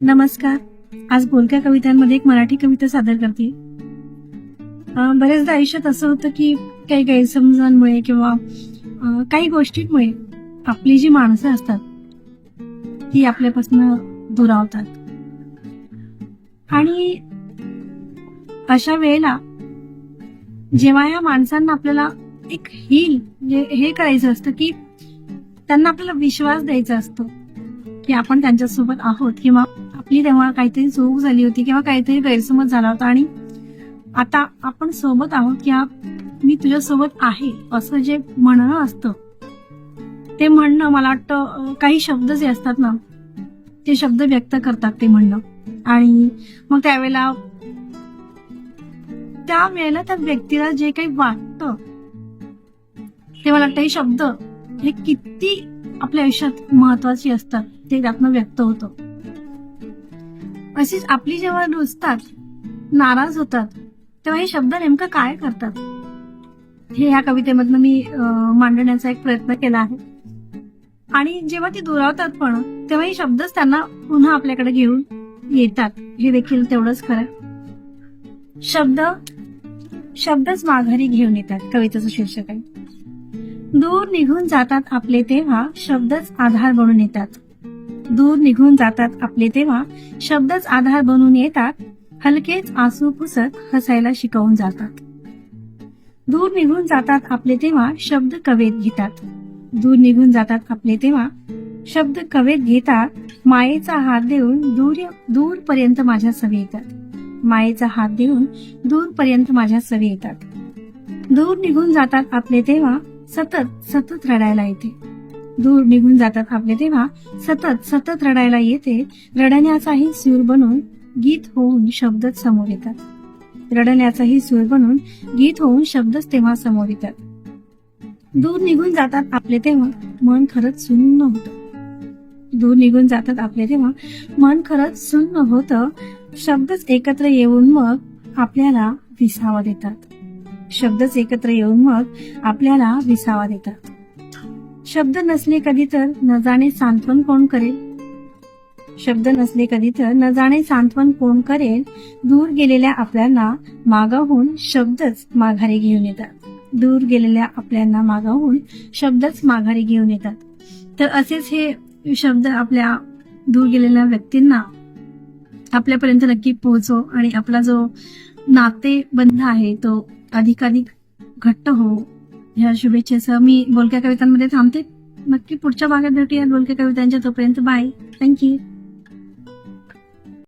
नमस्कार. आज बोलक्या कवितांमध्ये एक मराठी कविता सादर करते. बऱ्याचदा आयुष्यात असं होतं की काही गैरसमजांमुळे किंवा काही गोष्टींमुळे आपली जी माणसं असतात ती आपल्यापासून दुरावतात. आणि अशा वेळेला जेव्हा या माणसांना आपल्याला एक हील म्हणजे हे करायचं असतं की त्यांना आपल्याला विश्वास द्यायचा असतो की आपण त्यांच्यासोबत आहोत किंवा आपली तेव्हा काहीतरी चूक झाली होती किंवा काहीतरी गैरसमज झाला होता. आणि आता आपण सोबत आहोत किंवा मी तुझ्यासोबत आहे असं जे म्हणणं असतं. ते म्हणणं मला वाटतं काही शब्द जे असतात ना ते शब्द व्यक्त करतात ते म्हणणं. आणि मग त्यावेळेला त्या वेळेला त्या व्यक्तीला जे काही वाटतं ते मला वाटतं हे शब्द हे किती आपल्या आयुष्यात महत्वाची असतात ते त्यातनं व्यक्त होतं. अशीच आपली जेव्हा रुजतात नाराज होतात तेव्हा हे शब्द नेमकं काय करतात? हे ह्या कवितेमधनं मी मांडण्याचा एक प्रयत्न केला आहे. आणि जेव्हा ती दुरावतात पण तेव्हा हे शब्दच त्यांना पुन्हा आपल्याकडे घेऊन येतात. हे देखील तेवढंच खरं. शब्द शब्दच माघारी घेऊन येतात कवितेचं शीर्षक आहे. दूर निघून जातात आपले तेव्हा शब्दच आधार बनून येतात. दूर निघून जातात आपले तेव्हा शब्दच आधार बनून येतात हलकेच आसू पुसत हसायला शिकवून जातात. दूर निघून जातात आपले तेव्हा शब्द कवेत घेतात. दूर निघून जातात आपले तेव्हा शब्द कवेत घेतात. मायेचा हात देऊन दूर दूरपर्यंत माझ्या सवी येतात. मायेचा हात देऊन दूरपर्यंत माझ्या सवी येतात. दूर निघून जातात आपले तेव्हा सतत सतत रडायला येते. दूर निघून जातात आपले तेव्हा सतत सतत रडायला येते. रडण्याचाही सूर बनून गीत होऊन शब्दच समोर येतात. रडण्याचाही सूर बनून गीत होऊन शब्दच तेव्हा समोर येतात. दूर निघून जातात आपले तेव्हा मन खरंच सुन्न होतं. दूर निघून जातात आपले तेव्हा मन खरंच सुन्न होतं. शब्दच एकत्र येऊन मग आपल्याला विसावा देतात. शब्दच एकत्र येऊन मग आपल्याला विसावा देतात. शब्द नसले कधी तर न जाणे सांत्वन कोण करेल? शब्द नसले कधी तर न जाणे सांत्वन कोण करेल? दूर गेलेल्या आपल्याला मागाहून शब्दच माघारी घेऊन येतात. दूर गेलेल्या आपल्याला मागाहून शब्दच माघारी घेऊन येतात. तर असेच हे शब्द आपल्या दूर गेलेल्या व्यक्तींना आपल्यापर्यंत नक्की पोहोचो आणि आपला जो नाते बंध आहे तो अधिकाधिक घट्ट हो ह्या शुभेच्छेसह मी बोलक्या कवितांमध्ये थांबते. नक्की पुढच्या भागात भेटूया बोलक्या कवितांच्या तोपर्यंत बाय. थँक्यू